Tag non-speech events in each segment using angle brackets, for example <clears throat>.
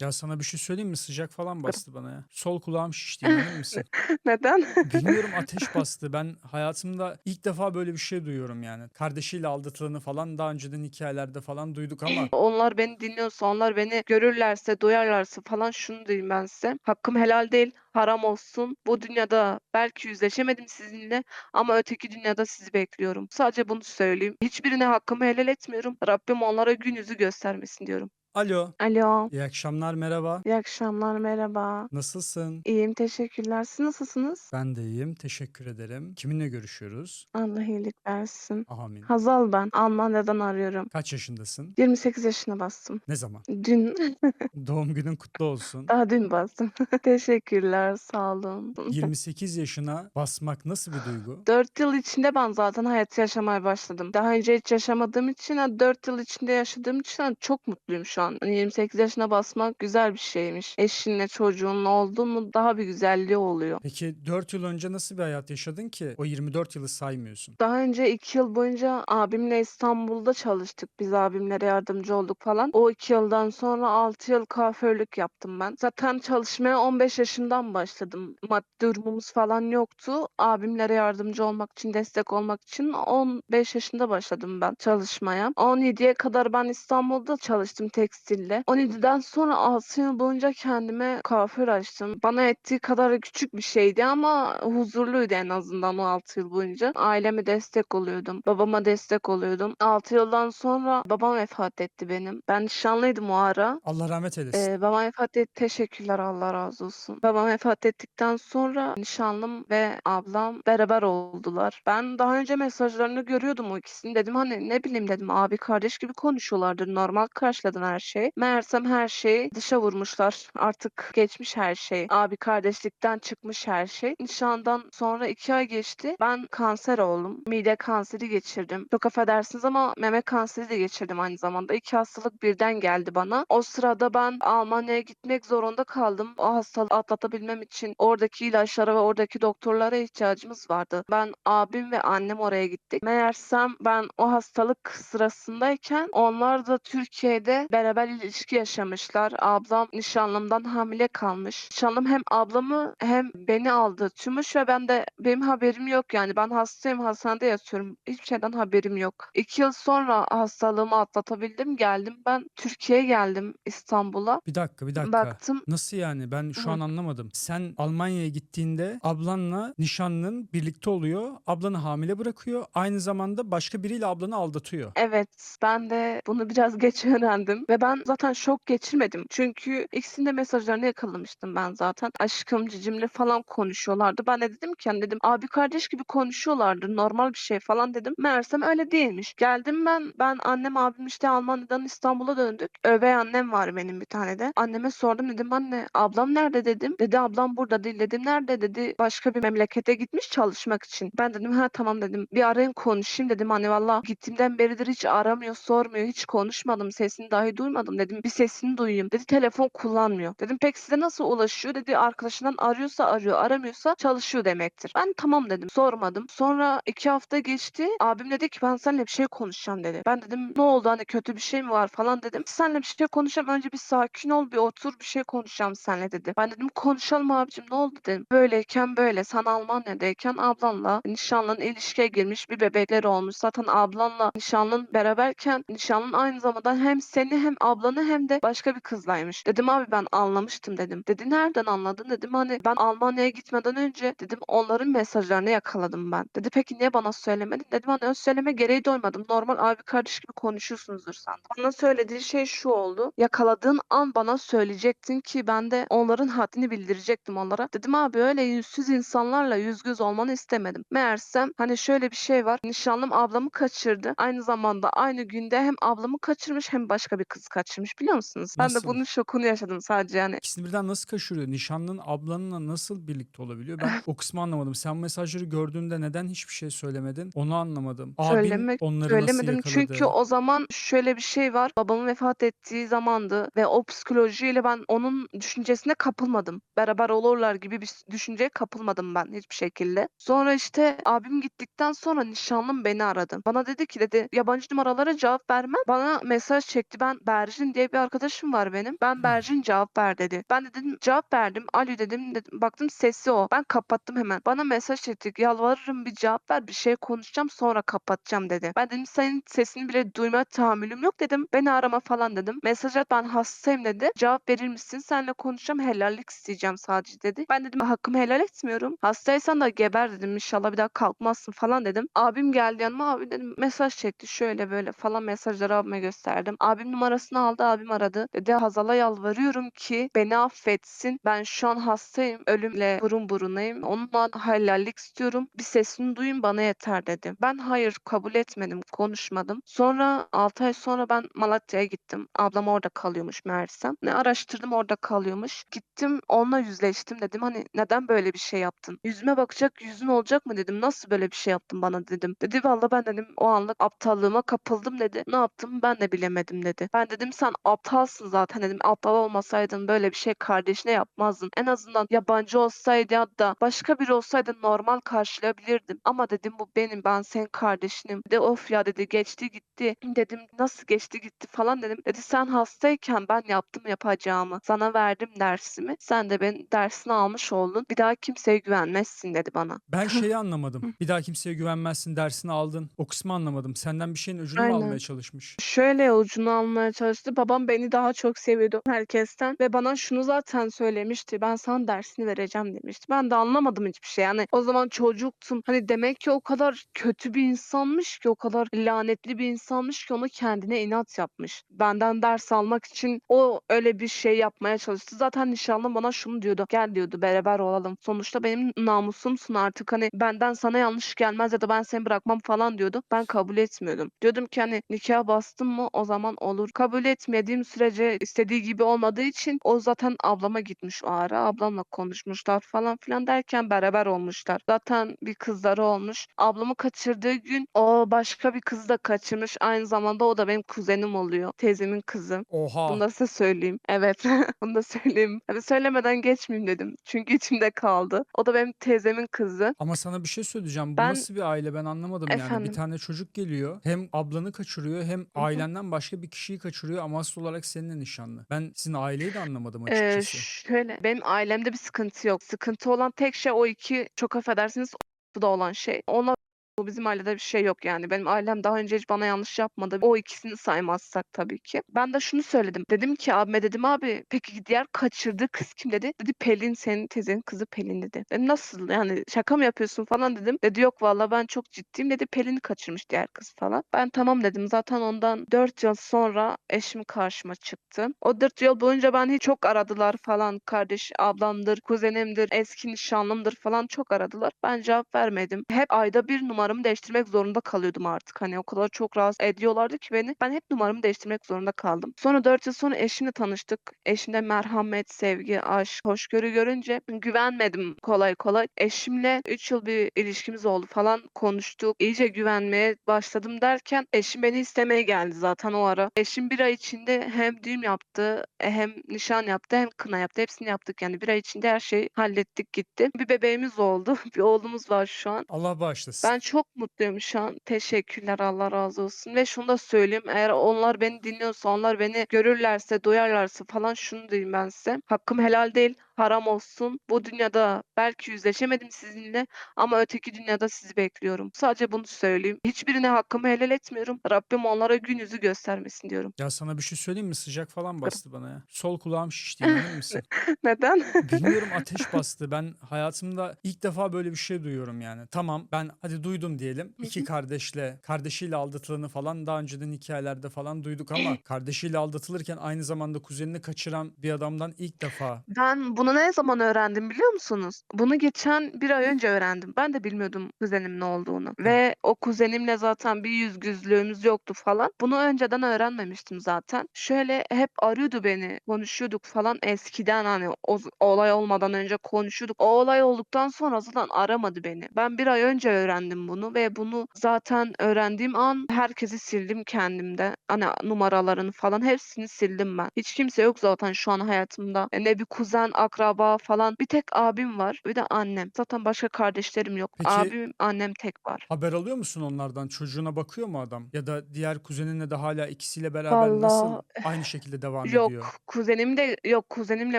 Ya sana bir şey söyleyeyim mi? Sıcak falan bastı bana ya. Sol kulağım şişti <laughs> inanır mısın? Neden? Bilmiyorum <laughs> ateş bastı. Ben hayatımda ilk defa böyle bir şey duyuyorum yani. Kardeşiyle aldatıldığını falan daha önceden hikayelerde falan duyduk ama <clears throat> Onlar beni dinliyorsa, onlar beni görürlerse, duyarlarsa falan şunu diyeyim ben size. Hakkım helal değil, haram olsun. Bu dünyada belki yüzleşemedim sizinle ama öteki dünyada sizi bekliyorum. Sadece bunu söyleyeyim. Hiçbirine hakkımı helal etmiyorum. Rabbim onlara gün yüzü göstermesin diyorum. Alo. Alo. İyi akşamlar merhaba. İyi akşamlar, merhaba. Nasılsın? İyiyim, teşekkürler. Siz nasılsınız? Ben de iyiyim. Teşekkür ederim. Kiminle görüşüyoruz? Allah iyilik versin. Amin. Hazal ben. Almanya'dan arıyorum. Kaç yaşındasın? 28 yaşına bastım. Ne zaman? Dün, <laughs> Doğum günün kutlu olsun. daha dün bastım. <laughs> Teşekkürler, sağ olun. 28 yaşına basmak nasıl bir duygu? 4 yıl içinde ben zaten hayatı yaşamaya başladım. Daha önce hiç yaşamadığım için, ha, 4 yıl içinde yaşadığım için çok mutluyum şu an. Hani 28 yaşına basmak güzel bir şeymiş. Eşinle, çocuğunla oldu mu daha bir güzelliği oluyor. Peki 4 yıl önce nasıl bir hayat yaşadın ki o 24 yılı saymıyorsun? Daha önce 2 yıl boyunca abimle İstanbul'da çalıştık. Biz abimlere yardımcı olduk falan. O 2 yıldan sonra 6 yıl kuaförlük yaptım ben. Zaten çalışmaya 15 yaşımdan başladım. Maddi durumumuz falan yoktu. Abimlere yardımcı olmak için, destek olmak için 15 yaşında başladım ben çalışmaya. 17'ye kadar ben İstanbul'da çalıştım tekstilde. 17'den sonra 6 yıl boyunca kendime kuaför açtım. Bana ettiği kadar küçük bir şeydi ama huzurluydu en azından o 6 yıl boyunca. Aileme destek oluyordum. Babama destek oluyordum. 6 yıldan sonra babam vefat etti benim. Ben nişanlıydım o ara. Allah rahmet eylesin. Ee, babam vefat etti. Teşekkürler Allah razı olsun. Babam vefat ettikten sonra nişanlım ve ablam beraber oldular. Ben daha önce mesajlarını görüyordum o ikisini. Dedim hani ne bileyim dedim abi kardeş gibi konuşuyorlardır. Normal karşıladım her şeyi. Meğersem her şeyi dışa vurmuşlar. Artık geçmiş her şey. Abi kardeşlikten çıkmış her şey. Nişandan sonra iki ay geçti. Ben kanser oldum. Mide kanseri geçirdim. Çok affedersiniz ama meme kanseri de geçirdim aynı zamanda. İki hastalık birden geldi bana. O sırada ben Almanya'ya gitmek zorunda kaldım. O hastalığı atlatabilmem için oradaki ilaçlara ve oradaki doktorlara ihtiyacımız vardı. Ben abim ve annem oraya gittik. Meğersem ben o hastalık sırasındayken onlar da Türkiye'de beraber ilişki yaşamışlar. Ablam nişanlımdan hamile kalmış. Nişanlım hem ablamı hem beni aldatıyormuş ve ben de benim haberim yok yani. Ben hastayım hastanede yatıyorum. Hiçbir şeyden haberim yok. İki yıl sonra hastalığımı atlatabildim. Geldim ben Türkiye'ye geldim İstanbul'a. Bir dakika bir dakika. Baktım Nasıl yani? Ben şu Hı. an anlamadım. Sen Almanya'ya gittiğinde ablanla nişanlın birlikte oluyor. Ablanı hamile bırakıyor. Aynı zamanda başka biriyle ablanı aldatıyor. Evet, ben de bunu biraz <laughs> geç öğrendim ve ben zaten şok geçirmedim. Çünkü ikisinin de mesajlarını yakalamıştım ben zaten. Aşkım cicimle falan konuşuyorlardı. Ben de dedim ki hani dedim abi kardeş gibi konuşuyorlardı. Normal bir şey falan dedim. Meğersem öyle değilmiş. Geldim ben ben annem abim işte Almanya'dan İstanbul'a döndük. Övey annem var benim bir tane de. Anneme sordum dedim anne ablam nerede dedim. Dedi ablam burada değil dedim. Nerede dedi. Başka bir memlekete gitmiş çalışmak için. Ben dedim ha tamam dedim. Bir arayayım konuşayım dedim. Hani valla gittiğimden beridir hiç aramıyor sormuyor. Hiç konuşmadım. Sesini dahi duymadım dedim. Bir sesini duyayım. Dedi telefon kullanmıyor. Dedim peki size nasıl ulaşıyor? Dedi arkadaşından arıyorsa arıyor. Aramıyorsa çalışıyor demektir. Ben tamam dedim. Sormadım. Sonra iki hafta geçti. Abim dedi ki ben seninle bir şey konuşacağım dedi. Ben dedim ne oldu hani kötü bir şey mi var falan dedim. Seninle bir şey konuşacağım. Önce bir sakin ol bir otur bir şey konuşacağım seninle dedi. Ben dedim konuşalım abicim ne oldu dedim. Böyleyken böyle sen Almanya'dayken ablanla nişanlın ilişkiye girmiş bir bebekleri olmuş. Zaten ablanla nişanlın beraberken nişanlın aynı zamanda hem seni hem ablanı hem de başka bir kızlaymış. Dedim abi ben anlamıştım dedim. Dedi nereden anladın dedim hani ben Almanya'ya gitmeden önce dedim onların mesajlarını yakaladım ben. Dedi peki niye bana söylemedin? Dedim hani söyleme gereği duymadım. Normal abi kardeş gibi konuşuyorsunuzdur sandım. Bana söylediği şey şu oldu. Yakaladığın an bana söyleyecektin ki ben de onların haddini bildirecektim onlara. Dedim abi öyle yüzsüz insanlarla yüz göz olmanı istemedim. Meğersem hani şöyle bir şey var. Nişanlım ablamı kaçırdı. Aynı zamanda aynı günde hem ablamı kaçırmış hem başka bir kız kaçırmış biliyor musunuz? Ben de Nasıl? bunun şokunu yaşadım sadece yani. İkisini birden nasıl kaçırıyor? Nişanlın ablanla nasıl birlikte olabiliyor? Ben <laughs> o kısmı anlamadım. Sen mesajları gördüğünde neden hiçbir şey söylemedin? Onu anlamadım. Abin Söylemek onları nasıl söylemedim yakaladı? çünkü o zaman şöyle bir şey var. Babamın vefat ettiği zamandı ve o psikolojiyle ben onun düşüncesine kapılmadım. Beraber olurlar gibi bir düşünceye kapılmadım ben hiçbir şekilde. Sonra işte abim gittikten sonra nişanlım beni aradı. Bana dedi ki dedi yabancı numaralara cevap vermem. Bana mesaj çekti. Ben Berjin diye bir arkadaşım var benim. Ben Berjin cevap ver dedi. Ben de dedim cevap verdim. Alo dedim. dedim. Baktım sesi o. Ben kapattım hemen. Bana mesaj etti. Yalvarırım bir cevap ver. Bir şey konuşacağım sonra kapatacağım dedi. Ben dedim senin sesini bile duymaya tahammülüm yok dedim. Beni arama falan dedim. Mesaj at ben hastayım dedi. Cevap verir misin? Seninle konuşacağım. Helallik isteyeceğim sadece dedi. Ben dedim hakkımı helal etmiyorum. Hastaysan da geber dedim. İnşallah bir daha kalkmazsın falan dedim. Abim geldi yanıma. Abi dedim mesaj çekti şöyle böyle falan mesajları abime gösterdim. Abim numarasını aldı. Abim aradı. Dedi Hazal'a yalvarıyorum ki beni affetsin. Ben şu an hastayım. Ölümle burun burunayım. Onunla helallik istiyorum. Bir sesini duyun bana yeter dedi. Ben hayır kabul etmedim. Konuşmadım. Sonra 6 ay sonra ben Malatya'ya gittim. Ablam orada kalıyormuş meğersem. Ne araştırdım orada kalıyormuş. Gittim onunla yüzleştim dedim. Hani neden böyle bir şey yaptın? Yüzüme bakacak yüzün olacak mı dedim. Nasıl böyle bir şey yaptın bana dedim. Dedi valla ben dedim o anlık aptallığıma kapıldım dedi. Ne yaptım ben de bilemedim dedi. Ben dedim sen aptalsın zaten dedim. Aptal olmasaydın böyle bir şey kardeşine yapmazdın. En azından yabancı olsaydı ya da başka biri olsaydı normal karşılayabilirdim. Ama dedim bu benim ben senin kardeşinim. De of ya dedi geçti gitti. Dedim nasıl geçti gitti falan dedim. Dedi sen hastayken ben yaptım yapacağımı. Sana verdim dersimi. Sen de ben dersini almış oldun. Bir daha kimseye güvenmezsin dedi bana. Ben şeyi anlamadım. Bir daha kimseye güvenmezsin dersini aldın. O kısmı anlamadım. Senden bir şeyin mü Aynen. almaya çalışmış? Şöyle ucunu almaya çalıştı. Babam beni daha çok seviyordu herkesten ve bana şunu zaten söylemişti. Ben sana dersini vereceğim demişti. Ben de anlamadım hiçbir şey. Yani o zaman çocuktum. Hani demek ki o kadar kötü bir insanmış ki, o kadar lanetli bir insanmış ki onu kendine inat yapmış. Benden ders almak için o öyle bir şey yapmaya çalıştı. Zaten nişanlım bana şunu diyordu. Gel diyordu beraber olalım. Sonuçta benim namusumsun artık. Hani benden sana yanlış gelmez ya da ben seni bırakmam falan diyordu. Ben kabul etmiyordum. Diyordum ki hani nikah bastım mı o zaman olur. Kabul etmediğim sürece istediği gibi olmadığı için o zaten ablama gitmiş o ara. Ablamla konuşmuşlar falan filan derken beraber olmuşlar. Zaten bir kızları olmuş. Ablamı kaçırdığı gün o başka bir kızı da kaçırmış. Aynı zamanda o da benim kuzenim oluyor. Teyzemin kızı. Oha. Bunu da size söyleyeyim. Evet. <laughs> Bunu da söyleyeyim. Hani söylemeden geçmeyeyim dedim. Çünkü içimde kaldı. O da benim teyzemin kızı. Ama sana bir şey söyleyeceğim. Bu Ben- nasıl bir aile ben anlamadım yani. Bir Efendim? tane çocuk geliyor. Hem ablanı kaçırıyor hem ailenden başka bir kişiyi kaçırıyor ama asıl olarak seninle nişanlı. Ben sizin aileyi de anlamadım Ee, açıkçası. şöyle benim ailemde bir sıkıntı yok. Sıkıntı olan tek şey o iki çok affedersiniz o da olan şey. Ona bu bizim ailede bir şey yok yani. Benim ailem daha önce hiç bana yanlış yapmadı. O ikisini saymazsak tabii ki. Ben de şunu söyledim. Dedim ki abime dedim abi peki diğer kaçırdığı kız kim dedi. Dedi Pelin senin teyzenin kızı Pelin dedi. Dedim nasıl yani şaka mı yapıyorsun falan dedim. Dedi yok valla ben çok ciddiyim dedi. Pelin'i kaçırmış diğer kız falan. Ben tamam dedim. Zaten ondan 4 yıl sonra eşim karşıma çıktı. O 4 yıl boyunca ben hiç çok aradılar falan. Kardeş ablamdır, kuzenimdir, eski nişanlımdır falan çok aradılar. Ben cevap vermedim. Hep ayda bir numaramı değiştirmek zorunda kalıyordum artık. Hani o kadar çok rahatsız ediyorlardı ki beni. Ben hep numaramı değiştirmek zorunda kaldım. Sonra 4 yıl sonra eşimle tanıştık. Eşimde merhamet, sevgi, aşk, hoşgörü görünce güvenmedim kolay kolay. Eşimle 3 yıl bir ilişkimiz oldu falan konuştuk. İyice güvenmeye başladım derken eşim beni istemeye geldi zaten o ara. Eşim bir ay içinde hem düğün yaptı, hem nişan yaptı, hem kına yaptı. Hepsini yaptık yani. Bir ay içinde her şeyi hallettik gitti. Bir bebeğimiz oldu. <laughs> Bir oğlumuz var şu an. Allah bağışlasın. Ben çok mutluyum şu an. Teşekkürler Allah razı olsun. Ve şunu da söyleyeyim. Eğer onlar beni dinliyorsa, onlar beni görürlerse, duyarlarsa falan şunu diyeyim ben size. Hakkım helal değil, haram olsun. Bu dünyada belki yüzleşemedim sizinle ama öteki dünyada sizi bekliyorum. Sadece bunu söyleyeyim. Hiçbirine hakkımı helal etmiyorum. Rabbim onlara gün yüzü göstermesin diyorum. Ya sana bir şey söyleyeyim mi? Sıcak falan bastı bana ya. Sol kulağım şişti mısın? <laughs> Neden? Bilmiyorum <laughs> ateş bastı. Ben hayatımda ilk defa böyle bir şey duyuyorum yani. Tamam ben hadi duydum diyelim. İki kardeşle, kardeşiyle aldatılanı falan daha önceden hikayelerde falan duyduk ama <clears throat> kardeşiyle aldatılırken aynı zamanda kuzenini kaçıran bir adamdan ilk defa. Ben bunu ne zaman öğrendim biliyor musunuz? Bunu geçen bir ay önce öğrendim. Ben de bilmiyordum kuzenimin ne olduğunu. Ve o kuzenimle zaten bir yüz güzlüğümüz yoktu falan. Bunu önceden öğrenmemiştim zaten. Şöyle hep arıyordu beni. Konuşuyorduk falan eskiden hani o olay olmadan önce konuşuyorduk. O olay olduktan sonra zaten aramadı beni. Ben bir ay önce öğrendim bunu ve bunu zaten öğrendiğim an herkesi sildim kendimde. Hani numaralarını falan hepsini sildim ben. Hiç kimse yok zaten şu an hayatımda. E, Ne bir kuzen, akraba falan. Bir tek abim var. Bir de annem. Zaten başka kardeşlerim yok. Peki- Abim, annem tek var. Haber alıyor musun onlardan? Çocuğuna bakıyor mu adam? Ya da diğer kuzeninle de hala ikisiyle beraber nasıl Vallahi aynı şekilde devam Yok ediyor? kuzenim de yok kuzenimle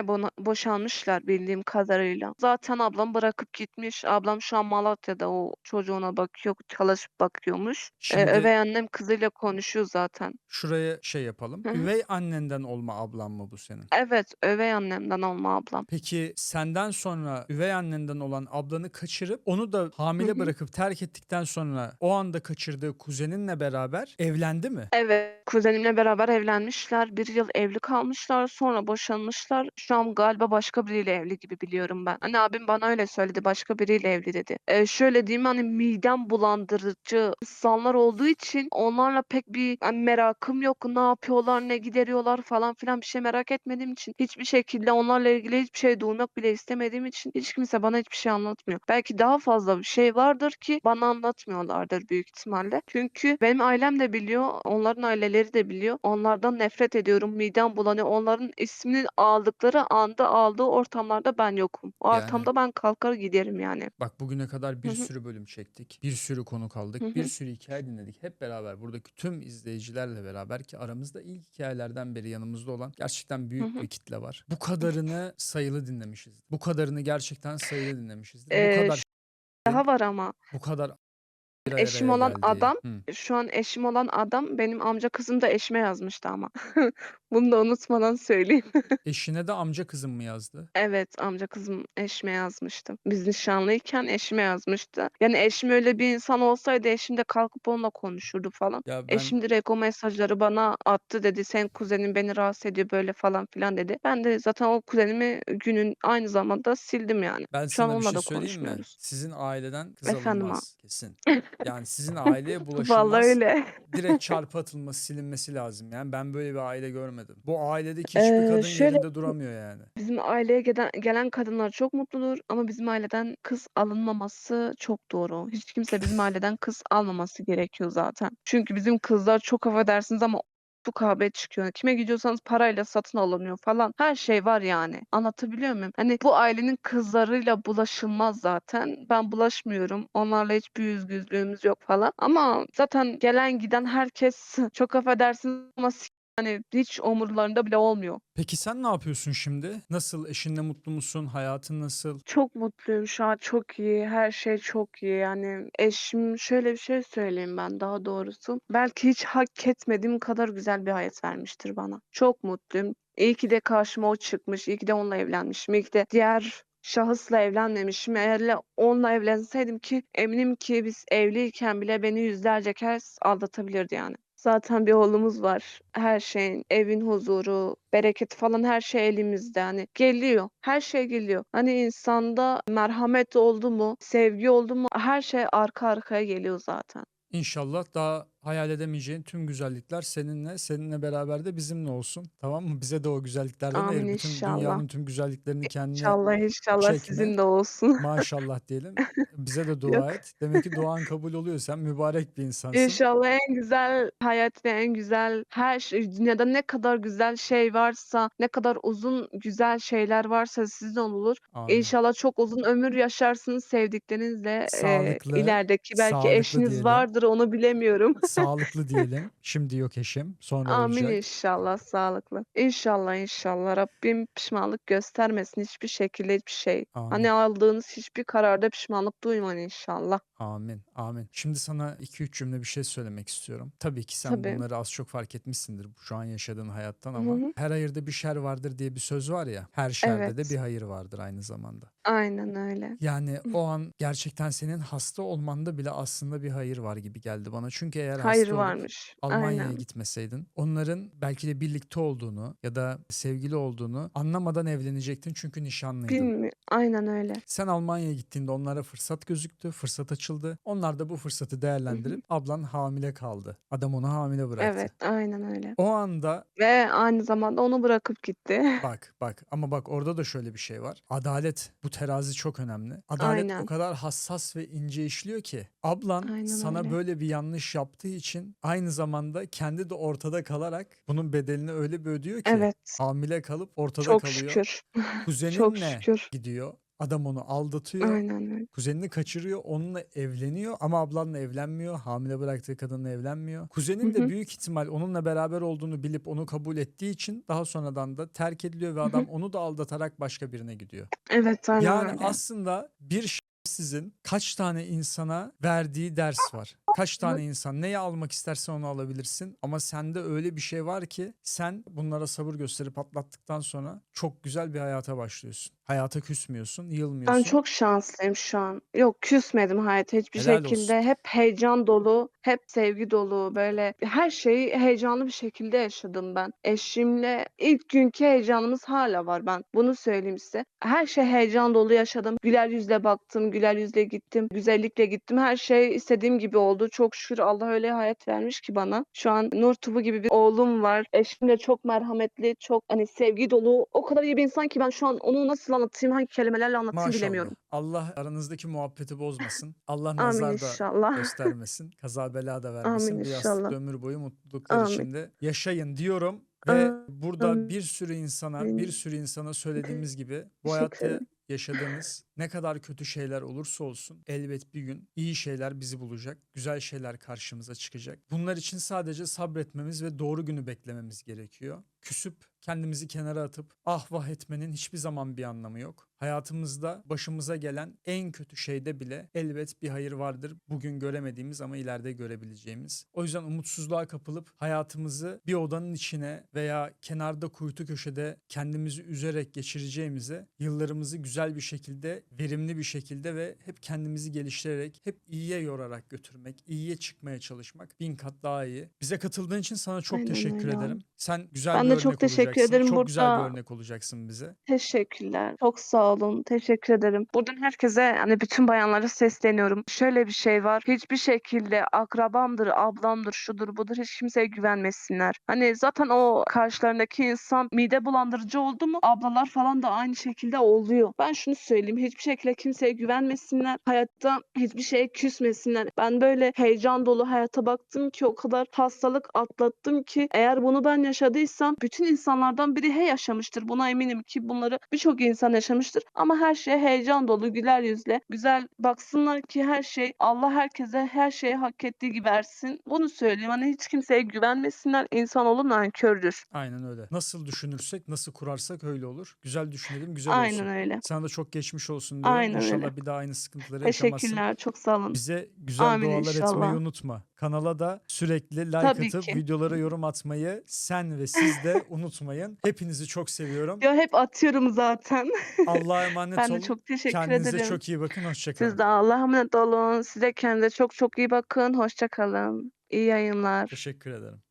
bona- boşanmışlar bildiğim kadarıyla. Zaten ablam bırakıp gitmiş. Ablam şu an Malatya'da o çocuğuna bakıyor, çalışıp bakıyormuş. Ee, Şimdi Üvey annem kızıyla konuşuyor zaten. şuraya şey yapalım. Hı hı. Üvey annenden olma ablan mı bu senin? Evet, üvey annemden olma ablam. Peki senden sonra üvey annenden olan ablanı kaçırıp onu da hamile bırakıp terk ettikten sonra o anda kaçırdığı kuzeninle beraber evlendi mi? Evet, kuzenimle beraber evlenmişler. Bir yıl evli kalmışlar, sonra boşanmışlar. Şu an galiba başka biriyle evli gibi biliyorum ben. Hani abim bana öyle söyledi, başka biriyle evli dedi. Ee, şöyle diyeyim hani midem bulandırıcı insanlar olduğu için onlarla pek bir hani merakım yok. Ne yapıyorlar, ne gideriyorlar falan filan bir şey merak etmediğim için hiçbir şekilde onlarla ilgili hiçbir şey duymak bile istemediğim için hiç kimse bana hiçbir şey anlatmıyor. Belki daha fazla bir şey vardır ki bana anlatmıyorlardır büyük ihtimalle. Çünkü benim ailem de biliyor, onların aileleri de biliyor. Onlardan nefret ediyorum, midem bulanıyor. Onların ismini aldıkları anda aldığı ortamlarda ben yokum. O Yani ortamda ben kalkar giderim yani. bak bugüne kadar bir hı. sürü bölüm çektik. Bir sürü konu kaldık. Bir hı. sürü hikaye dinledik. Hep beraber buradaki tüm izleyicilerle beraber ki aramızda ilk hikayelerden beri yanımızda olan gerçekten büyük hı. bir kitle var. Bu kadarını sayılı dinlemişiz. Bu kadarını gerçekten sayılı dinlemişizdir. Bu Ee, kadar daha var ama. bu kadar bir araya Eşim olan geldiği. adam, Hı. şu an eşim olan adam benim amca kızım da eşime yazmıştı ama. <laughs> Bunu da unutmadan söyleyeyim. <laughs> Eşine de amca kızım mı yazdı? Evet, amca kızım eşime yazmıştı. Biz nişanlıyken eşime yazmıştı. Yani eşim öyle bir insan olsaydı eşim de kalkıp onunla konuşurdu falan. Ya ben Eşim direkt o mesajları bana attı dedi. Sen kuzenin beni rahatsız ediyor böyle falan filan dedi. Ben de zaten o kuzenimi günün aynı zamanda sildim yani. ben Şu an sana bir onunla şey da söyleyeyim mi? konuşmuyoruz. Sizin aileden kız Efendim abi. alınmaz kesin. <laughs> Yani sizin <laughs> aileye Vallahi bulaşılmaz. öyle. <laughs> Direkt çarpı atılması, silinmesi lazım. Yani ben böyle bir aile görmedim. Bu ailedeki hiçbir Ee, kadın şöyle yerinde duramıyor yani. Bizim aileye gelen, gelen kadınlar çok mutludur ama bizim aileden kız alınmaması çok doğru. Hiç kimse bizim aileden kız almaması gerekiyor zaten. Çünkü bizim kızlar çok affedersiniz ama kahve çıkıyor. Kime gidiyorsanız parayla satın alınıyor falan. Her şey var yani. Anlatabiliyor muyum? Hani bu ailenin kızlarıyla bulaşılmaz zaten. Ben bulaşmıyorum. Onlarla hiçbir yüzgüzlüğümüz yok falan. Ama zaten gelen giden herkes <laughs> çok affedersiniz ama hani hiç omurlarında bile olmuyor. Peki sen ne yapıyorsun şimdi? Nasıl? Eşinle mutlu musun? Hayatın nasıl? Çok mutluyum şu an çok iyi her şey çok iyi yani eşim şöyle bir şey söyleyeyim ben daha doğrusu belki hiç hak etmediğim kadar güzel bir hayat vermiştir bana çok mutluyum İyi ki de karşıma o çıkmış iyi ki de onunla evlenmişim iyi ki de diğer şahısla evlenmemişim eğer onunla evlenseydim ki eminim ki biz evliyken bile beni yüzlerce kez aldatabilirdi yani. Zaten bir oğlumuz var. Her şeyin, evin huzuru, bereketi falan her şey elimizde. Hani geliyor. Her şey geliyor. Hani insanda merhamet oldu mu, sevgi oldu mu her şey arka arkaya geliyor zaten. İnşallah daha hayal edemeyeceğin tüm güzellikler seninle, seninle beraber de bizimle olsun. Tamam mı? Bize de o güzelliklerden Amin ayır. Bütün inşallah. dünyanın tüm güzelliklerini kendine İnşallah inşallah çekme. sizin de olsun. <laughs> Maşallah diyelim. Bize de Yok. dua et. Demek ki duan kabul oluyor. Sen mübarek bir insansın. İnşallah en güzel hayat ve en güzel her şey, dünyada ne kadar güzel şey varsa, ne kadar uzun güzel şeyler varsa sizin olur. Amin. İnşallah çok uzun ömür yaşarsınız sevdiklerinizle. Eee, Sağlıklı, ilerideki belki sağlıklı eşiniz diyelim. vardır onu bilemiyorum. <laughs> <laughs> Sağlıklı diyelim. Şimdi yok eşim. Sonra Amin olacak. inşallah sağlıklı. İnşallah inşallah Rabbim pişmanlık göstermesin hiçbir şekilde hiçbir şey. Amin. Hani aldığınız hiçbir kararda pişmanlık duymayın inşallah. Amin. Amin. Şimdi sana 2-3 cümle bir şey söylemek istiyorum. Tabii ki sen Tabii. bunları az çok fark etmişsindir şu an yaşadığın hayattan ama hı. her hayırda bir şer vardır diye bir söz var ya. Her şerde de Evet. bir hayır vardır aynı zamanda. Aynen öyle. Yani o an gerçekten senin hasta olmanda bile aslında bir hayır var gibi geldi bana. Çünkü eğer Hayır hasta olup varmış. Almanya'ya Aynen. gitmeseydin onların belki de birlikte olduğunu ya da sevgili olduğunu anlamadan evlenecektin çünkü nişanlıydın. Bilmiyorum. Aynen öyle. Sen Almanya'ya gittiğinde onlara fırsat gözüktü, fırsat açıldı. Onlar da bu fırsatı değerlendirip ablan hamile kaldı. Adam onu hamile bıraktı. Evet, aynen öyle. O anda Ve aynı zamanda onu bırakıp gitti. <laughs> bak bak ama bak orada da şöyle bir şey var. Adalet bu terazi çok önemli. Adalet o Aynen. kadar hassas ve ince işliyor ki ablan Aynen sana öyle. böyle bir yanlış yaptığı için aynı zamanda kendi de ortada kalarak bunun bedelini öyle bir ödüyor ki Evet. hamile kalıp ortada Çok kalıyor. şükür. <laughs> Çok Kuzeninle şükür. gidiyor. Adam onu aldatıyor. Aynen öyle. Kuzenini kaçırıyor, onunla evleniyor ama ablanla evlenmiyor. Hamile bıraktığı kadınla evlenmiyor. Hı Kuzenin de hı. büyük ihtimal onunla beraber olduğunu bilip onu kabul ettiği için daha sonradan da terk ediliyor ve Hı hı. adam onu da aldatarak başka birine gidiyor. Evet, aynen Yani öyle. aslında bir sizin kaç tane insana verdiği ders var. Kaç tane insan neyi almak istersen onu alabilirsin ama sende öyle bir şey var ki sen bunlara sabır gösterip atlattıktan sonra çok güzel bir hayata başlıyorsun. Hayata küsmüyorsun, Ben yılmıyorsun. çok şanslıyım şu an. Yok küsmedim hayata hiçbir Helal şekilde. olsun. Hep heyecan dolu, hep sevgi dolu. Böyle her şeyi heyecanlı bir şekilde yaşadım ben. Eşimle ilk günkü heyecanımız hala var ben. Bunu söyleyeyim size. Her şey heyecan dolu yaşadım. Güler yüzle baktım, güler yüzle gittim, güzellikle gittim. Her şey istediğim gibi oldu. Çok şükür Allah öyle hayat vermiş ki bana. Şu an nur tubu gibi bir oğlum var. Eşim de çok merhametli, çok hani sevgi dolu. O kadar iyi bir insan ki ben şu an onu nasıl anlatayım, hangi kelimelerle anlatayım Maşallah. bilemiyorum. Allah aranızdaki muhabbeti bozmasın. Allah nazar da göstermesin. Kaza bela da vermesin. Amin Bir yastıkta ömür boyu mutluluklar Amin. içinde yaşayın diyorum. Ve burada Amin. bir sürü insana, bir sürü insana söylediğimiz gibi bu Teşekkür yaşadığınız ne kadar kötü şeyler olursa olsun elbet bir gün iyi şeyler bizi bulacak. Güzel şeyler karşımıza çıkacak. Bunlar için sadece sabretmemiz ve doğru günü beklememiz gerekiyor. Küsüp kendimizi kenara atıp ah vah etmenin hiçbir zaman bir anlamı yok. Hayatımızda başımıza gelen en kötü şeyde bile elbet bir hayır vardır. Bugün göremediğimiz ama ileride görebileceğimiz. O yüzden umutsuzluğa kapılıp hayatımızı bir odanın içine veya kenarda kuytu köşede kendimizi üzerek geçireceğimize yıllarımızı güzel bir şekilde, verimli bir şekilde ve hep kendimizi geliştirerek, hep iyiye yorarak götürmek, iyiye çıkmaya çalışmak bin kat daha iyi. Bize katıldığın için sana çok Aynen teşekkür öyle ederim. Sen güzel Ben bir de örnek çok teşekkür olacaksın. ederim. Çok güzel bir Burada örnek olacaksın bize. teşekkürler. Çok sağ olun. Teşekkür ederim. Buradan herkese hani bütün bayanlara sesleniyorum. Şöyle bir şey var. Hiçbir şekilde akrabamdır, ablamdır, şudur budur hiç kimseye güvenmesinler. Hani zaten o karşılarındaki insan mide bulandırıcı oldu mu ablalar falan da aynı şekilde oluyor. Ben şunu söyleyeyim. Hiçbir şekilde kimseye güvenmesinler. Hayatta hiçbir şeye küsmesinler. Ben böyle heyecan dolu hayata baktım ki o kadar hastalık atlattım ki eğer bunu ben yaşadıysam bütün insanlardan biri he yaşamıştır. Buna eminim ki bunları birçok insan yaşamıştır. Ama her şey heyecan dolu, güler yüzle, güzel baksınlar ki her şey Allah herkese her şeyi hak ettiği gibi versin. Bunu söyleyeyim. Hani hiç kimseye güvenmesinler. İnsanoğlu nankördür. Aynen öyle. Nasıl düşünürsek, nasıl kurarsak öyle olur. Güzel düşünelim, güzel Aynen olsun. öyle. Sana da çok geçmiş olsun diyorum. Aynen İnşallah öyle. bir daha aynı sıkıntıları yaşamazsın. Teşekkürler. Çok sağ olun. Bize güzel Amin dualar etmeyi inşallah. unutma. Kanala da sürekli like Tabii atıp ki. videolara yorum atmayı sen ve siz de <laughs> unutmayın. Hepinizi çok seviyorum. Yo hep atıyorum zaten. Allah'a emanet Ben de olun. çok teşekkür Kendinize ederim. çok iyi bakın. Siz Hoşçakalın. de Allah'a emanet olun. Siz de kendinize çok çok iyi bakın. Hoşça kalın. İyi yayınlar. Teşekkür ederim.